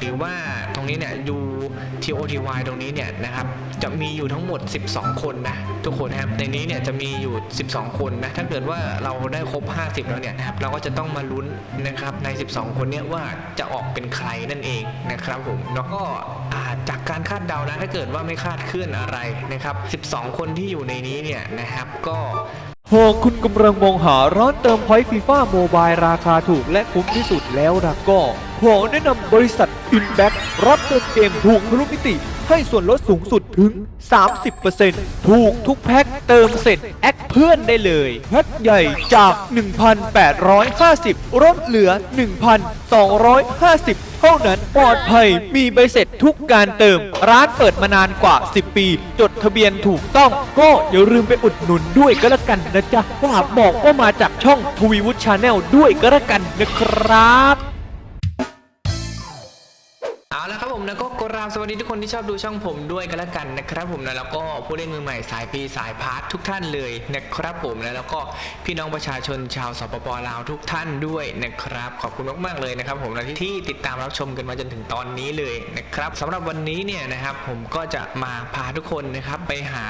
หรือว่าตรงนี้เนี่ย U T O T Y ตรงนี้เนี่ยนะครับ จะมีอยู่ทั้งหมด 12 คนนะทุกคนนะครับ ในนี้เนี่ยจะมีอยู่ 12 คนนะ ถ้าเกิดว่าเราได้ครบ 50 แล้วเนี่ยนะครับ เราก็จะต้องมาลุ้นนะครับใน 12 คนเนี่ยว่าจะออกเป็นใครนั่นเองนะครับผม แล้วก็จากการคาดเดานะ ถ้าเกิดว่าไม่คาดเคลื่อนอะไรนะครับ 12 คนที่อยู่ในนี้เนี่ยนะครับก็หากคุณกำลังมองหาร้านเติมพอยต์ฟีฟ่าโมบายราคาถูกและคุ้มที่สุดแล้วล่ะก็ ขอแนะนำบริษัท i n b a c k รับเติมเกมถูกทะลุมิติ ให้ส่วนลดสูงสุดถึง 30%ถูกทุกแพ็คเติมเสร็จ แอคเพื่อนได้เลยแพ็คใหญ่จาก 1,850ลดเหลือ 1,250 เท่านั้นปลอดภัยมีใบเสร็จทุกการเติม ร้านเปิดมานานกว่า 10 ปี จดทะเบียนถูกต้องก็อย่าลืมไปอุดหนุนด้วยก็แล้วกันนะจ๊ะฝากบอกว่ามาจากช่องทวีวุฒิชาแนลด้วยก็แล้วกันนะครับ เอาละครับผมแล้วก็กราบสวัสดีทุกคนที่ชอบดูช่องผมด้วยกันแล้วกันนะครับผมนะแล้วก็ผู้เล่นมือใหม่สายปีสายพาร์ททุกท่านเลยนะครับผมนะแล้วก็พี่น้องประชาชนชาวสปปลาวทุกท่านด้วยนะครับ ขอบคุณมากๆเลยนะครับผมนะที่ที่ติดตามรับชมกันมาจนถึงตอนนี้เลยนะครับสำหรับวันนี้เนี่ยนะครับผมก็จะมาพาทุกคนนะครับไปหา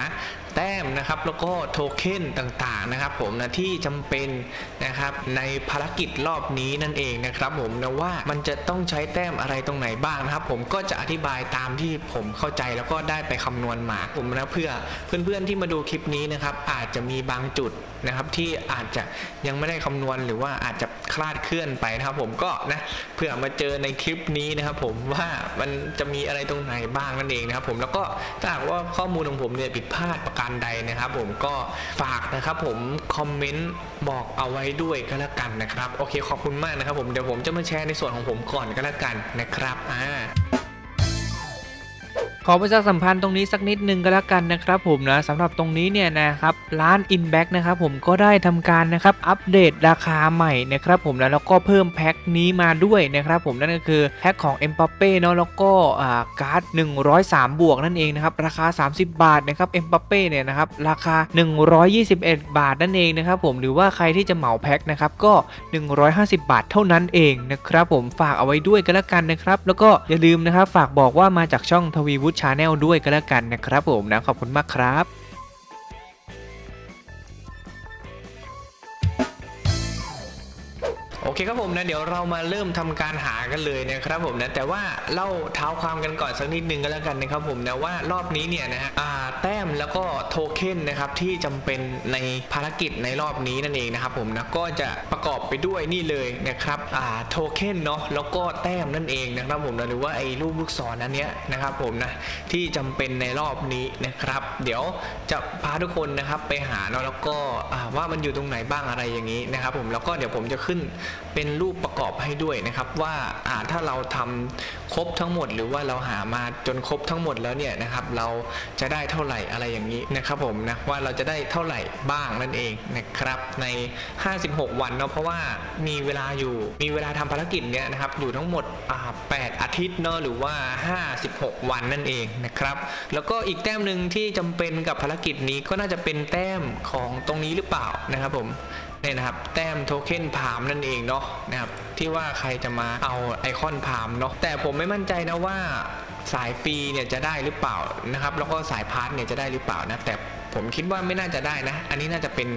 แต้มนะครับแล้วก็โทเค็นต่างๆนะครับผมนะที่จำเป็นนะครับในภารกิจรอบนี้นั่นเองนะครับผมนะว่ามันจะต้องใช้แต้มอะไรตรงไหนบ้างนะครับ ผมก็จะอธิบายตามที่ผมเข้าใจแล้วก็ได้ไปคำนวณมาผมนะเพื่อเพื่อนๆที่มาดูคลิปนี้นะครับอาจจะมีบางจุดนะครับที่อาจจะยังไม่ได้คำนวณหรือว่าอาจจะคลาดเคลื่อนไปนะครับ ผมก็นะเพื่อมาเจอในคลิปนี้นะครับ ผมว่ามันจะมีอะไรตรงไหนบ้างนั่นเองนะครับ ผมแล้วก็ถ้าหากว่าข้อมูลของผมเนี่ยผิดพลาดประการใดนะครับ ผมก็ฝากนะครับ ผมคอมเมนต์บอกเอาไว้ด้วยก็แล้วกันนะครับ โอเคขอบคุณมากนะครับ ผมเดี๋ยวผมจะมาแชร์ในส่วนของผมก่อนก็แล้วกันนะครับอ่า ขอประชาสัมพันธ์ตรงนี้สักนิดนึงก็แล้วกันนะครับผมนะสำหรับตรงนี้เนี่ยนะครับร้าน i n b a c k นะครับผมก็ได้ทำการนะครับอัปเดตราคาใหม่นะครับผมแล้วก็เพิ่มแพ็คนี้มาด้วยนะครับผมนั่นก็คือแพ็คของ m อ็ม p ปเป้เนาะแล้วก็อ่าการ์ด 103 บวกนั่นเองนะครับราคา 30 บาทนะครับเอ็ม p ปเป้เนี่ยนะครับราคา 121 บาทนั่นเองนะครับผมหรือว่าใครที่จะเหมาแพ็คนะครับก็ 150 บาทเท่านั้นเองนะครับผมฝากเอาไว้ด้วยก็แล้วกันนะครับแล้วก็อย่าลืมนะครับฝากบอกว่ามาจากช่องทวีวุฒิชาแนลด้วยก็แล้วกันนะครับผมนะขอบคุณมากครับ โอเคครับผมนะเดี๋ยวเรามาเริ่มทำการหากันเลยนะครับผมนะแต่ว่าเล่าเท้าความกันก่อนสักนิดนึงก็แล้วกันนะครับผมนะว่ารอบนี้เนี่ยนะฮะแต้มแล้วก็โทเค็นนะครับที่จำเป็นในภารกิจในรอบนี้นั่นเองนะครับผมนะก็จะประกอบไปด้วยนี่เลยนะครับอ่าโทเค็นเนาะแล้วก็แต้มนั่นเองนะครับผมนะหรือว่าไอ้รูปลูกศรอันเนี้ยนะครับผมนะที่จำเป็นในรอบนี้นะครับ เดี๋ยวจะพาทุกคนนะครับไปหาเนาะแล้วก็ว่ามันอยู่ตรงไหนบ้างอะไรอย่างนี้นะครับผมแล้วก็เดี๋ยวผมจะขึ้นเป็นรูปประกอบให้ด้วยนะครับว่าอ่าถ้าเราทำครบทั้งหมด หรือว่าเราหามาจนครบทั้งหมดแล้วเนี่ยนะครับเราจะได้เท่าไหร่อะไรอย่างนี้นะครับผมนะว่าเราจะได้เท่าไหร่บ้างนั่นเองนะครับใน 56 วันเนาะเพราะว่ามีเวลาอยู่มีเวลาทำภารกิจเนี่ยนะครับอยู่ทั้งหมดอ่า8อาทิตย์เนาะหรือว่า 56 วันนั่นเองนะครับแล้วก็อีกแต้มหนึ่งที่จำเป็นกับภารกิจนี้ก็น่าจะเป็นแต้มของตรงนี้หรือเปล่านะครับผม เนี่ยนะครับแต้มโทเค็นพามนั่นเองเนาะนะครับที่ว่าใครจะมาเอาไอคอนพามเนาะแต่ผมไม่มั่นใจนะว่าสายฟรีเนี่ยจะได้หรือเปล่านะครับแล้วก็สายพาร์ทเนี่ยจะได้หรือเปล่านะแต่ผมคิดว่าไม่น่าจะได้นะ อันนี้น่าจะเป็น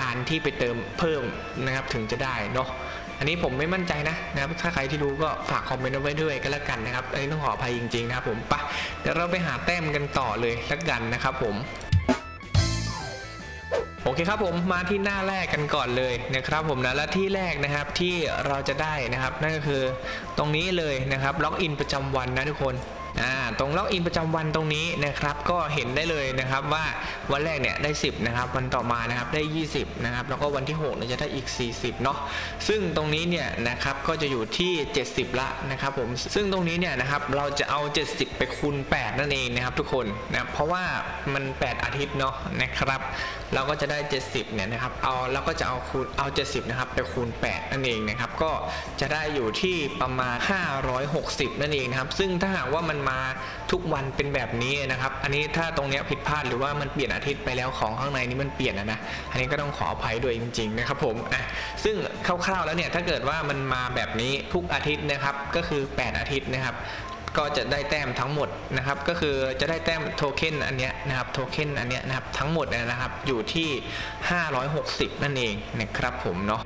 การที่ไปเติมเพิ่มนะครับถึงจะได้เนาะอันนี้ผมไม่มั่นใจนะนะครับถ้าใครที่รู้ก็ฝากคอมเมนต์เอาไว้ด้วยก็แล้วกันนะครับอันนี้ต้องขออภัยจริงๆนะครับผมปะเดี๋ยวเราไปหาแต้มกันต่อเลยแล้วกันนะครับผม โอเคครับผมมาที่หน้าแรกกันก่อนเลยนะครับผมนะและที่แรกนะครับที่เราจะได้นะครับ นั่นก็คือตรงนี้เลยนะครับล็อกอินประจำวันนะทุกคน อ่าตรงล็อกอินประจำวันตรงนี้นะครับก็เห็นได้เลยนะครับว่าวันแรกเนี่ยได้ 10นะครับวันต่อมานะครับได้ 20นะครับแล้วก็วันที่6เนี่ยจะได้อีก 40เนาะซึ่งตรงนี้เนี่ยนะครับก็จะอยู่ที่ 70 ละนะครับผมซึ่งตรงนี้เนี่ยนะครับเราจะเอา 70 ไปคูณ 8 นั่นเองนะครับทุกคนนะเพราะว่ามัน 8 อาทิตย์เนาะนะครับเราก็จะได้ 70เนี่ยนะครับเอาเราก็จะเอาคูณเอา 70นะครับไปคูณ 8 นั่นเองนะครับก็จะได้อยู่ที่ประมาณ 560 นั่นเองนะครับซึ่งถ้าหากว่ามันมาทุกวันเป็นแบบนี้นะครับ อันนี้ถ้าตรงเนี้ยผิดพลาดหรือว่ามันเปลี่ยนอาทิตย์ไปแล้วของข้างในนี้มันเปลี่ยนนะนะ อันนี้ก็ต้องขออภัยด้วยจริง ๆ นะครับผมอะซึ่งคร่าวๆแล้วเนี่ยถ้าเกิดว่ามันมาแบบนี้ทุกอาทิตย์นะครับ ก็คือ 8 อาทิตย์นะครับก็จะได้แต้มทั้งหมดนะครับ ก็คือจะได้แต้มโทเค็นอันเนี้ยนะครับโทเค็นอันเนี้ยนะครับทั้งหมดนะครับอยู่ที่ 560 นั่นเองนะครับผมเนาะ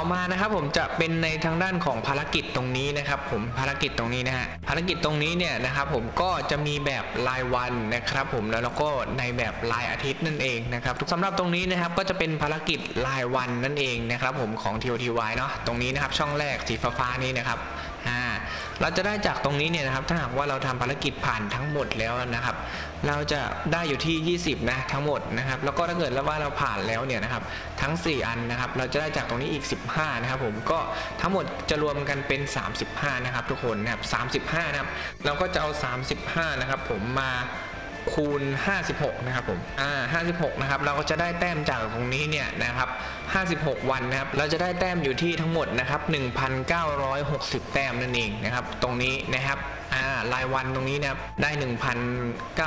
อมานะครับผมจะเป็นในทางด้านของภารกิจตรงนี้นะครับผมภารกิจตรงนี้นะฮะภารกิจตรงนี้เนี่ยนะครับผมก็จะมีแบบรายวันนะครับผมแล้วก็ในแบบรายอาทิตย์นั่นเองนะครับสำหรับตรงนี้นะครับก็จะเป็นภารกิจรายวันนั่นเองนะครับผมของ TOTY เนาะตรงนี้นะครับช่องแรกสีฟ้าๆนี้นะครับ เราจะได้จากตรงนี้เนี่ยนะครับ ถ้าหากว่าเราทำภารกิจผ่านทั้งหมดแล้วนะครับ เราจะได้อยู่ที่ 20 นะทั้งหมดนะครับ แล้วก็ถ้าเกิดแล้วว่าเราผ่านแล้วเนี่ยนะครับ ทั้ง 4 อันนะครับ เราจะได้จากตรงนี้อีก 15 นะครับ ผมก็ทั้งหมดจะรวมกันเป็น 35 นะครับ ทุกคนนะครับ35 นะครับ เราก็จะเอา 35 นะครับ ผมมา คูณ 56 นะครับผม อ่า 56 นะครับ เราก็จะได้แต้มจากตรงนี้เนี่ยนะครับ 56 วันนะครับ เราจะได้แต้มอยู่ที่ทั้งหมดนะครับ 1,960 แต้มนั่นเองนะครับ ตรงนี้นะครับ อ่า รายวันตรงนี้นะครับ ได้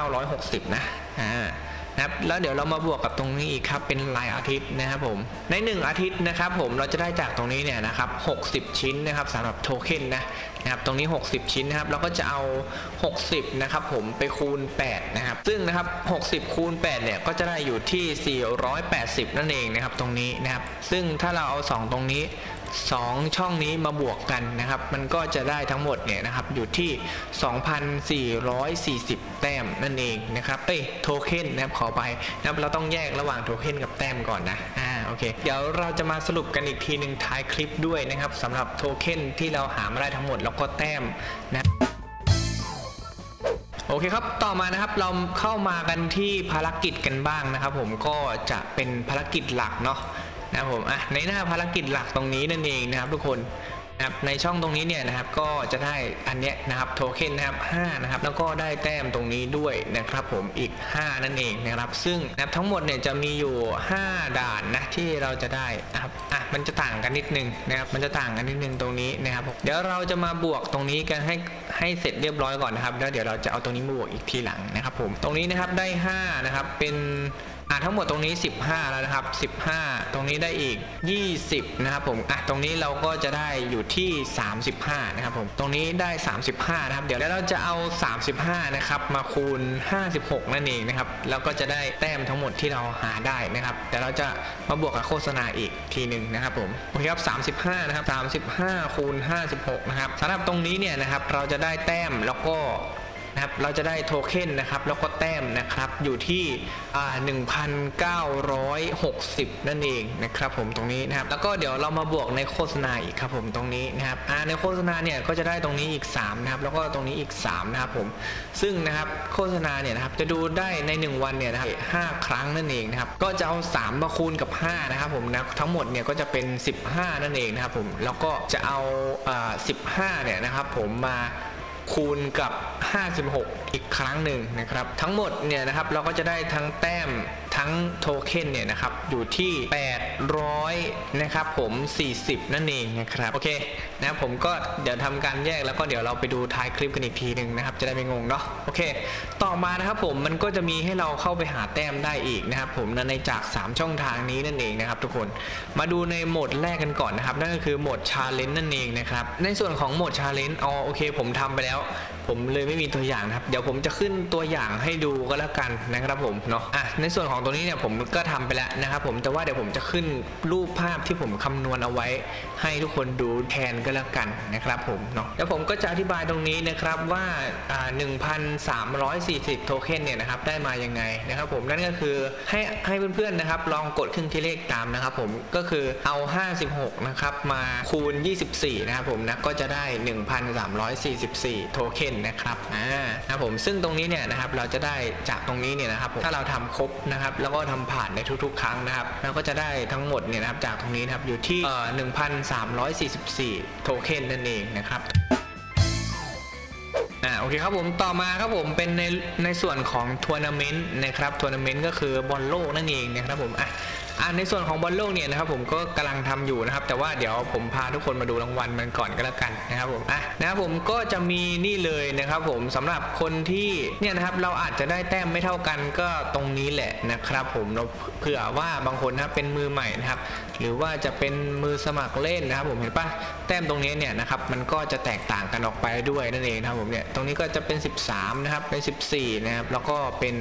1,960 นะ อ่า นะครับแล้วเดี๋ยวเรามาบวกกับตรงนี้อีกครับเป็นรายอาทิตย์นะครับผมใน 1 อาทิตย์นะครับผมเราจะได้จากตรงนี้เนี่ยนะครับ60 ชิ้นนะครับสำหรับโทเค็นนะนะครับตรงนี้ 60 ชิ้นนะครับเราก็จะเอา 60นะครับผมไปคูณ 8 นะครับ ซึ่งนะครับ 60 คูณ 8 เนี่ยก็จะได้อยู่ที่ 480 นั่นเองนะครับตรงนี้นะครับซึ่งถ้าเราเอา 2 ตรงนี้ 2 ช่องนี้มาบวกกันนะครับ มันก็จะได้ทั้งหมดเนี่ยนะครับอยู่ที่ 2,440 แต้มนั่นเองนะครับ เอ้ยโทเค็นนะครับขอไปนะครับเราต้องแยกระหว่างโทเค็นกับแต้มก่อนนะ อ่าโอเค เดี๋ยวเราจะมาสรุปกันอีกทีหนึ่งท้ายคลิปด้วยนะครับสำหรับโทเค็นที่เราหามาได้ทั้งหมดแล้วก็แต้มนะโอเคครับ ต่อมานะครับเราเข้ามากันที่ภารกิจกันบ้างนะครับ ผมก็จะเป็นภารกิจหลักเนาะ นะครับผมอะในหน้าภารกิจหลักตรงนี้นั่นเองนะครับทุกคนนะครับในช่องตรงนี้เนี่ยนะครับก็จะได้อันเนี้ยนะครับโทเค็นนะครับ5นะครับแล้วก็ได้แต้มตรงนี้ด้วยนะครับผมอีก 5 นั่นเองนะครับซึ่งนะครับทั้งหมดเนี่ยจะมีอยู่ 5 ด่านนะที่เราจะได้นะครับอะมันจะต่างกันนิดนึงนะครับมันจะต่างกันนิดนึงตรงนี้นะครับผมเดี๋ยวเราจะมาบวกตรงนี้กันให้ให้เสร็จเรียบร้อยก่อนนะครับแล้วเดี๋ยวเราจะเอาตรงนี้มาบวกอีกทีหลังนะครับผมตรงนี้นะครับได้5นะครับเป็น อะทั้งหมดตรงนี้ 15 แล้วนะครับ 15 ตรงนี้ได้อีก 20 นะครับผมอะตรงนี้เราก็จะได้อยู่ที่ 35 นะครับผมตรงนี้ได้ 35 นะครับ เดี๋ยวแล้วเราจะเอา 35 นะครับ มาคูณ 56 นั่นเองนะครับแล้วก็จะได้แต้มทั้งหมดที่เราหาได้นะครับเดี๋ยวเราจะมาบวกกับโฆษณาอีกทีหนึ่งนะครับผมโอเคครับ 35 นะครับ 35 คูณ 56 นะครับสำหรับตรงนี้เนี่ยนะครับเราจะได้แต้มแล้วก็ นะครับเราจะได้โทเค็นนะครับแล้วก็แต้มนะครับอยู่ที่อ่า1,960 นั่นเองนะครับผมตรงนี้นะครับแล้วก็เดี๋ยวเรามาบวกในโฆษณาอีกครับผมตรงนี้นะครับในโฆษณาเนี่ยก็จะได้ตรงนี้อีก3นะครับแล้วก็ตรงนี้อีก3นะครับผมซึ่งนะครับโฆษณาเนี่ยนะครับจะดูได้ใน 1 วันเนี่ยนะครับ5ครั้งนั่นเองนะครับก็จะเอา3มาคูณกับ5นะครับผมนะทั้งหมดเนี่ยก็จะเป็น 15 นั่นเองนะครับผมแล้วก็จะเอาอ่า15เนี่ยนะครับผมมา คูณกับ 56 อีกครั้งหนึ่งนะครับ ทั้งหมดเนี่ยนะครับเราก็จะได้ทั้งแต้ม ทั้งโทเค็นเนี่ยนะครับอยู่ที่ 800นะครับผม 40 นั่นเองนะครับโอเคนะครับผมก็เดี๋ยวทำการแยกแล้วก็เดี๋ยวเราไปดูท้ายคลิปกันอีกทีหนึ่งนะครับจะได้ไม่งงเนาะโอเค ต่อมานะครับผมมันก็จะมีให้เราเข้าไปหาแต้มได้อีกนะครับผมในจาก 3 ช่องทางนี้นั่นเองนะครับทุกคนมาดูในโหมดแรกกันก่อนนะครับนั่นก็คือโหมดชาเลนจ์นั่นเองนะครับในส่วนของโหมดชาเลนจ์อ๋อโอเค ผมทำไปแล้ว ผมเลยไม่มีตัวอย่างนะครับ เดี๋ยวผมจะขึ้นตัวอย่างให้ดูก็แล้วกันนะครับผมเนาะอะในส่วนของตัวนี้เนี่ยผมก็ทำไปแล้วนะครับผมแต่ว่าเดี๋ยวผมจะขึ้นรูปภาพที่ผมคำนวณเอาไว้ ให้ทุกคนดูแทนก็แล้วกันนะครับผมเนาะแล้วผมก็จะอธิบายตรงนี้นะครับว่าอ่า1,340 โทเค็นเนี่ยนะครับได้มายังไงนะครับผมนั่นก็คือให้ให้เพื่อนๆนะครับ ลองกดเครื่องคิดเลขตามนะครับผมก็คือเอา 56 นะครับมาคูณ 24 นะครับผมนะก็จะได้ 1,344 โทเค็นนะครับอ่านะครับผมซึ่งตรงนี้เนี่ยนะครับเราจะได้จากตรงนี้เนี่ยนะครับถ้าเราทำครบนะครับแล้วก็ทำผ่านในทุกๆ ครั้งนะครับเราก็จะได้ทั้งหมดเนี่ยนะครับจากตรงนี้นะครับอยู่ที่เอ่อ1,344 โทเค็นนั่นเองนะครับอ่าโอเคครับผมต่อมาครับผมเป็นในในส่วนของทัวร์นาเมนต์นะครับทัวร์นาเมนต์ก็คือบอลโลกนั่นเองนะครับผมอะ อ่าในส่วนของบอลโลกเนี่ยนะครับผมก็กำลังทำอยู่นะครับ แต่ว่าเดี๋ยวผมพาทุกคนมาดูรางวัลมันก่อนก็แล้วกันนะครับผมอะนะครับผมก็จะมีนี่เลยนะครับผมสำหรับคนที่เนี่ยนะครับเราอาจจะได้แต้มไม่เท่ากันก็ตรงนี้แหละนะครับผมเราเผื่อว่าบางคนนะเป็นมือใหม่นะครับ หรือว่าจะเป็นมือสมัครเล่นนะครับผมเห็นปะแต้มตรงนี้เนี่ยนะครับมันก็จะแตกต่างกันออกไปด้วยนั่นเองนะครับผมเนี่ยตรงนี้ก็จะเป็น 13 นะครับเป็น 14 นะครับแล้วก็เป็น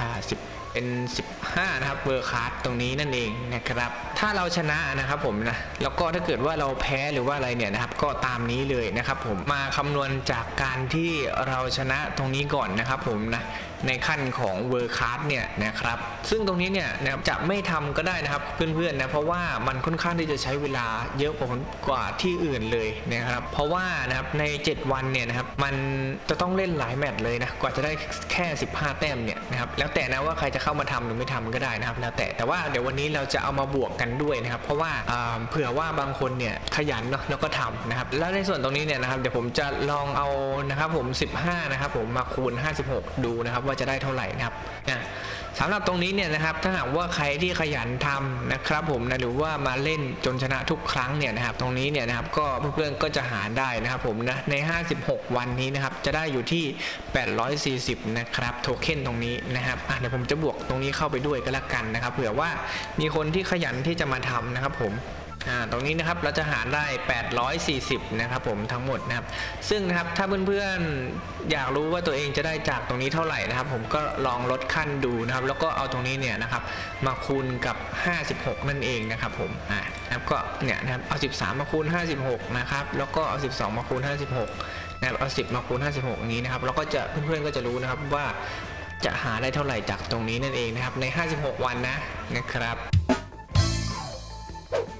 อ่า10 เป็น 15 นะครับเวอร์คัสตรงนี้นั่นเองนะครับ ถ้าเราชนะนะครับผมนะแล้วก็ถ้าเกิดว่าเราแพ้หรือว่าอะไรเนี่ยนะครับ ก็ตามนี้เลยนะครับผมมาคำนวณจากการที่เราชนะตรงนี้ก่อนนะครับผมนะในขั้นของเวอร์คัสเนี่ยนะครับซึ่งตรงนี้เนี่ยนะครับจะไม่ทำก็ได้นะครับเพื่อนๆนะเพราะว่ามันค่อนข้างที่จะใช้เวลาเยอะกว่ากว่าที่อื่นเลยนะครับเพราะว่านะครับใน 7 วันเนี่ยนะครับมันจะต้องเล่นหลายแมตช์เลยนะกว่าจะได้แค่ 15 แต้มเนี่ยนะครับแล้วแต่นะว่าใครจะเข้ามาทำหรือไม่ทำก็ได้นะครับแล้วแต่แต่ว่าเดี๋ยววันนี้เราจะเอามาบวกกันด้วยนะครับเพราะว่าอ่าเผื่อว่าบางคนเนี่ยขยันเนาะแล้วก็ทำนะครับแล้วในส่วนตรงนี้เนี่ยนะครับเดี๋ยวผมจะลองเอานะครับผม 15 นะครับผมมาคูณ 56 ดูนะครับว่าจะได้เท่าไหร่นะครับนะสำหรับตรงนี้เนี่ยนะครับถ้าหากว่าใครที่ขยันทำนะครับผมนะหรือว่ามาเล่นจนชนะทุกครั้งเนี่ยนะครับตรงนี้เนี่ยนะครับก็เพื่อนๆก็จะหาได้นะครับผมนะใน 56 วันนี้นะครับจะได้อยู่ที่ 840 นะครับโทเค็นตรงนี้นะครับอะเดี๋ยวผมจะบวกตรงนี้เข้าไปด้วยก็แล้วกันนะครับเผื่อว่ามีคนที่ขยันที่จะมาทำนะครับผม อ่าตรงนี้นะครับเราจะหารได้ 840 นะครับผมทั้งหมดนะครับ ซึ่งนะครับถ้าเพื่อนๆอยากรู้ว่าตัวเองจะได้จากตรงนี้เท่าไหร่นะครับ ผมก็ลองลดขั้นดูนะครับ แล้วก็เอาตรงนี้เนี่ยนะครับมาคูณกับ 56 นั่นเองนะครับผมอ่านะครับก็เนี่ยนะครับเอา 13 มาคูณ 56 นะครับ แล้วก็เอา 12 มาคูณ 56 นะครับเอา 10 มาคูณ 56 อย่างนี้นะครับแล้วก็จะเพื่อนๆก็จะรู้นะครับว่าจะหาได้เท่าไหร่จากตรงนี้นั่นเองนะครับใน 56 วันนะนะครับ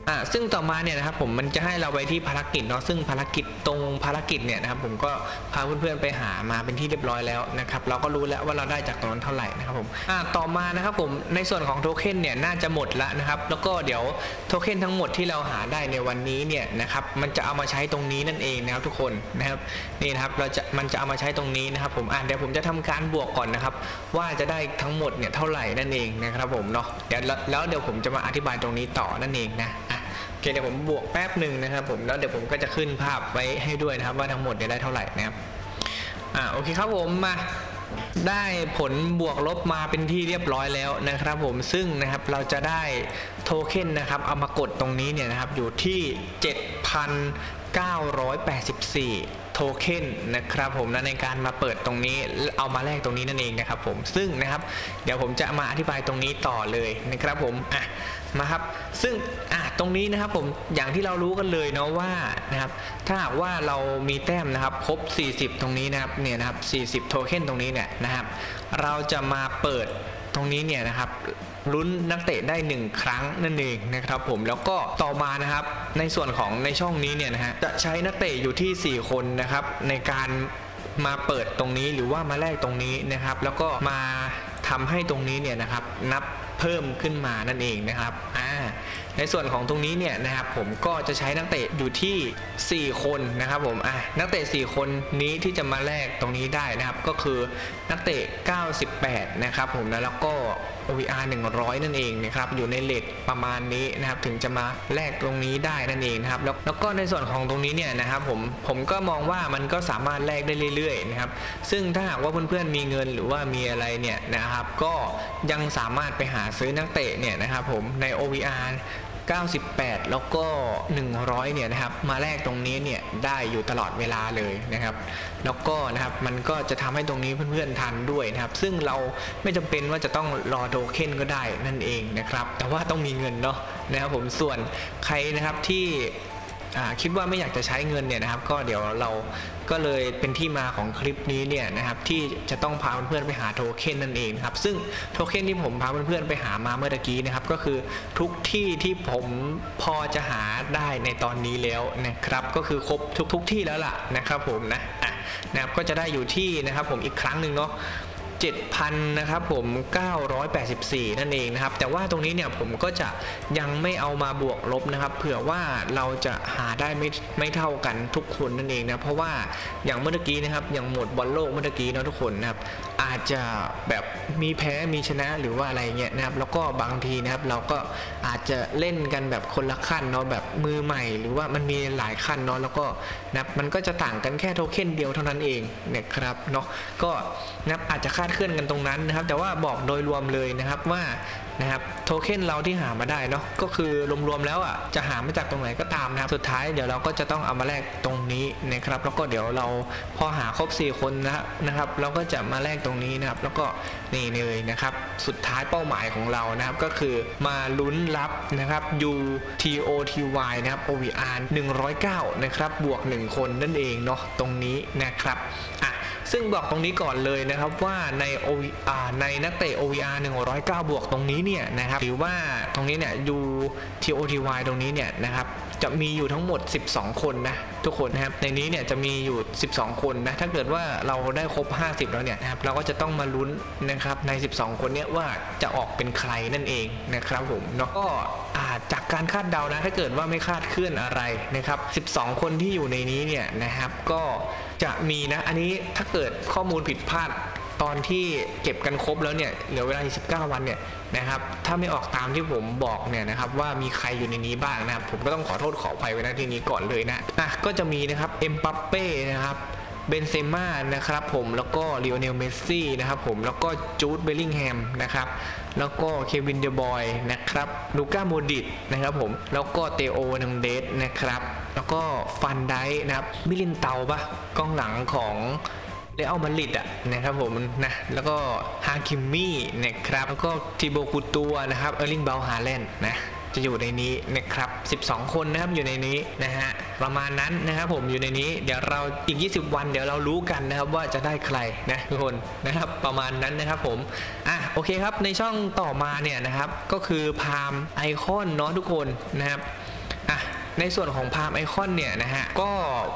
อ่าซึ่งต่อมาเนี่ยนะครับผมมันจะให้เราไปที่ภารกิจเนาะซึ่งภารกิจตรงภารกิจเนี่ยนะครับผมก็พาเพื่อนๆไปหามาเป็นที่เรียบร้อยแล้วนะครับเราก็รู้แล้วว่าเราได้จากตรงนั้นเท่าไหร่นะครับผมอ่าต่อมานะครับผมในส่วนของโทเค็นเนี่ยน่าจะหมดล้วนะครับแล้วก็เดี๋ยวโทเค็นทั้งหมดที่เราหาได้ในวันนี้เนี่ยนะครับมันจะเอามาใช้ตรงนี้นั่นเองนะครับทุกคนนะครับนี่นะครับเราจะมันจะเอามาใช้ตรงนี้นะครับผมอ่าเดี๋ยวผมจะทำการบวกก่อนนะครับว่าจะได้ทั้งหมดเนี่ยเท่าไหร่นั่นเองนะครับผมเนาะเดี๋ยวแล้วเดี๋ยวผมจะมาอธิบายตรงนี้ต่อนั่นเองนะอะ เคเดี๋ยวผมบวกแป๊บหนึ่งนะครับผมแล้วเดี๋ยวผมก็จะขึ้นภาพไว้ให้ด้วยนะครับ ว่าทั้งหมดได้เท่าไหร่นะครับอ่าโอเคครับผมมาได้ผลบวกลบมาเป็นที่เรียบร้อยแล้วนะครับผมซึ่งนะครับเราจะได้โทเค็นนะครับเอามากดตรงนี้เนี่ยนะครับอยู่ที่ 7,984 โทเค็นนะครับผมนะในการมาเปิดตรงนี้เอามาแลกตรงนี้นั่นเองนะครับผมซึ่งนะครับเดี๋ยวผมจะมาอธิบายตรงนี้ต่อเลยนะครับผมอะมาครับซึ่งอะตรงนี้นะครับผมอย่างที่เรารู้กันเลยเนาะว่านะครับถ้าหากว่าเรามีแต้มนะครับครบ 40 ตรงนี้นะครับเนี่ยนะครับ40 โทเค็นตรงนี้เนี่ยนะครับเราจะมาเปิดตรงนี้เนี่ยนะครับ ลุ้นนักเตะได้ 1 ครั้งนั่นเองนะครับผมแล้วก็ต่อมานะครับในส่วนของในช่องนี้เนี่ยนะฮะจะใช้นักเตะอยู่ที่ 4 คนนะครับในการมาเปิดตรงนี้หรือว่ามาแลกตรงนี้นะครับ แล้วก็มาทำให้ตรงนี้เนี่ยนะครับนับเพิ่มขึ้นมานั่นเองนะครับอ่าในส่วนของตรงนี้เนี่ยนะครับผมก็จะใช้นักเตะอยู่ที่ 4 คนนะครับผมอะนักเตะ 4 คนนี้ที่จะมาแลกตรงนี้ได้นะครับ ก็คือนักเตะ 98 นะครับผมนะแล้วก็ OVR 100 นั่นเองนะครับอยู่ในเลทประมาณนี้นะครับถึงจะมาแลกตรงนี้ได้นั่นเองนะครับแล้วแล้วก็ในส่วนของตรงนี้เนี่ยนะครับผมผมก็มองว่ามันก็สามารถแลกได้เรื่อยๆนะครับซึ่งถ้าหากว่าเพื่อนๆมีเงินหรือว่ามีอะไรเนี่ยนะครับก็ยังสามารถไปหาซื้อนักเตะเนี่ยนะครับผมใน OVR 98 แล้วก็ 100 เนี่ยนะครับ มาแลกตรงนี้เนี่ยได้อยู่ตลอดเวลาเลยนะครับ แล้วก็นะครับมันก็จะทำให้ตรงนี้เพื่อนๆทันด้วยนะครับ ซึ่งเราไม่จำเป็นว่าจะต้องรอโทเค็นก็ได้นั่นเองนะครับ แต่ว่าต้องมีเงินเนาะนะครับผมส่วนใครนะครับที่ คิดว่าไม่อยากจะใช้เงินเนี่ยนะครับ ก็เดี๋ยวเราก็เลยเป็นที่มาของคลิปนี้เนี่ยนะครับที่จะต้องพาเพื่อนๆไปหาโทเค็นนั่นเองครับซึ่งโทเค็นที่ผมพาเพื่อนๆไปหามาเมื่อตะกี้นะครับก็คือทุกที่ที่ผมพอจะหาได้ในตอนนี้แล้วนะครับก็คือครบทุกๆที่แล้วล่ะนะครับผมนะนะครับก็จะได้อยู่ที่นะครับผมอีกครั้งหนึ่งเนาะ 7,000นะครับผม 984 นั่นเองนะครับ แต่ว่าตรงนี้เนี่ยผมก็จะยังไม่เอามาบวกลบนะครับ เผื่อว่าเราจะหาได้ไม่ไม่เท่ากันทุกคนนั่นเองนะ เพราะว่าอย่างเมื่อกี้นะครับ อย่างหมดบอลโลกเมื่อกี้นะทุกคนนะครับ อาจจะแบบมีแพ้มีชนะหรือว่าอะไรเงี้ยนะครับ แล้วก็บางทีนะครับเราก็อาจจะเล่นกันแบบคนละขั้นเนาะแบบมือใหม่ หรือว่ามันมีหลายขั้นเนาะแล้วก็นะครับมันก็จะต่างกันแค่โทเค็นเดียวเท่านั้นเองเนี่ยครับเนาะก็นะครับอาจจะคาดเคลื่อนกันตรงนั้นนะครับ แต่ว่าบอกโดยรวมเลยนะครับว่า นะครับโทเค็นเราที่หามาได้เนาะก็คือรวมๆแล้วอะจะหามาจากตรงไหนก็ตามนะครับสุดท้ายเดี๋ยวเราก็จะต้องเอามาแลกตรงนี้นะครับแล้วก็เดี๋ยวเราพอหาครบ 4 คนนะนะครับเราก็จะมาแลกตรงนี้นะครับแล้วก็นี่เลยนะครับสุดท้ายเป้าหมายของเรานะครับก็คือมาลุ้นรับนะครับ UTOTY นะครับ OVR 109นะครับบวก 1 คนนั่นเองเนาะตรงนี้นะครับอะ ซึ่งบอกตรงนี้ก่อนเลยนะครับว่าใน OV อ่าในนักเตะ OVR 109 บวกตรงนี้เนี่ยนะครับหรือว่าตรงนี้เนี่ย UTOTY ตรงนี้เนี่ยนะครับจะมีอยู่ทั้งหมด 12 คนนะทุกคนนะครับในนี้เนี่ยจะมีอยู่ 12 คนนะถ้าเกิดว่าเราได้ครบ 50 แล้วเนี่ยนะครับเราก็จะต้องมาลุ้นนะครับใน 12 คนเนี้ยว่าจะออกเป็นใครนั่นเองนะครับผมเนาะก็าจจากการคาดเดานะถ้าเกิดว่าไม่คาดเคลื่อนอะไรนะครับ 12 คนที่อยู่ในนี้เนี่ยนะครับก็ จะมีนะ อันนี้ถ้าเกิดข้อมูลผิดพลาดตอนที่เก็บกันครบแล้วเนี่ยเหลือเวลาอีก19 วันเนี่ยนะครับถ้าไม่ออกตามที่ผมบอกเนี่ยนะครับว่ามีใครอยู่ในนี้บ้างนะครับผมก็ต้องขอโทษขออภัยไว้ณที่นี้ก่อนเลยนะอะก็จะมีนะครับเอ็มปัปเป้นะครับเบนเซม่านะครับผมแล้วก็ลิโอเนลเมสซี่นะครับผมแล้วก็จูดเบลลิงแฮมนะครับแล้วก็เควินเดบอยนะครับลูก้าโมดิตนะครับผมแล้วก็เตโอนังเดสนะครับ แล้วก็ฟันไดนะครับ มิลินเตาปะกองหลังของเรอัลมาริดอะนะครับผมนะแล้วก็ฮาคิมมี่นะครับแล้วก็ทิโบกูตัวนะครับเออร์ลิงเบลฮาแลนนะจะอยู่ในนี้นะครับ 12 คนนะครับอยู่ในนี้นะฮะประมาณนั้นนะครับผมอยู่ในนี้เดี๋ยวเราอีก 20 วัน เดี๋ยวเรารู้กันนะครับว่าจะได้ใครนะทุกคนนะครับประมาณนั้นนะครับผมอะโอเคครับในช่องต่อมาเนี่ยนะครับก็คือพามไอคอนเนาะทุกคนนะครับ ในส่วนของพามไอคอนเนี่ยนะฮะก็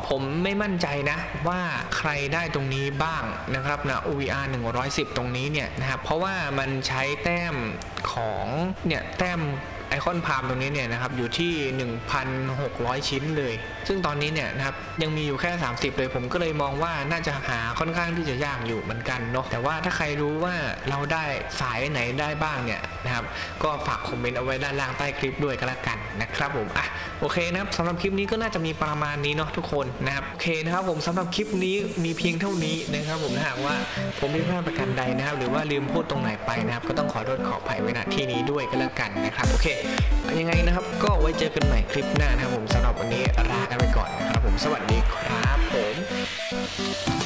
ผมไม่มั่นใจนะว่าใครได้ตรงนี้บ้างนะครับนะ OVR 110 ตรงนี้เนี่ยนะครับเพราะว่ามันใช้แต้มของเนี่ยแต้ม ไอคอนพามตรงนี้เนี่ยนะครับอยู่ที่ 1,600 ชิ้นเลย ซึ่งตอนนี้เนี่ยนะครับยังมีอยู่แค่ 30 เลยผมก็เลยมองว่าน่าจะหาค่อนข้างที่จะยากอยู่เหมือนกันเนาะแต่ว่าถ้าใครรู้ว่าเราได้สายไหนได้บ้างเนี่ยนะครับก็ฝากคอมเมนต์เอาไว้ด้านล่างใต้คลิปด้วยก็แล้วกันนะครับผมอะโอเคนะครับสำหรับคลิปนี้ก็น่าจะมีประมาณนี้เนาะทุกคนนะครับโอเคนะครับผมสำหรับคลิปนี้มีเพียงเท่านี้นะครับผมถ้าหากว่าผมผิดพลาดประการใดนะครับ หรือว่าลืมพูดตรงไหนไปนะครับ ก็ต้องขอโทษขออภัยไว้ณที่นี้ด้วยก็แล้วกันนะครับโอเคยังไงนะครับ ก็ไว้เจอกันใหม่คลิปหน้านะครับผมสำหรับวันนี้ลากันไปก่อนนะครับผมสวัสดีครับผม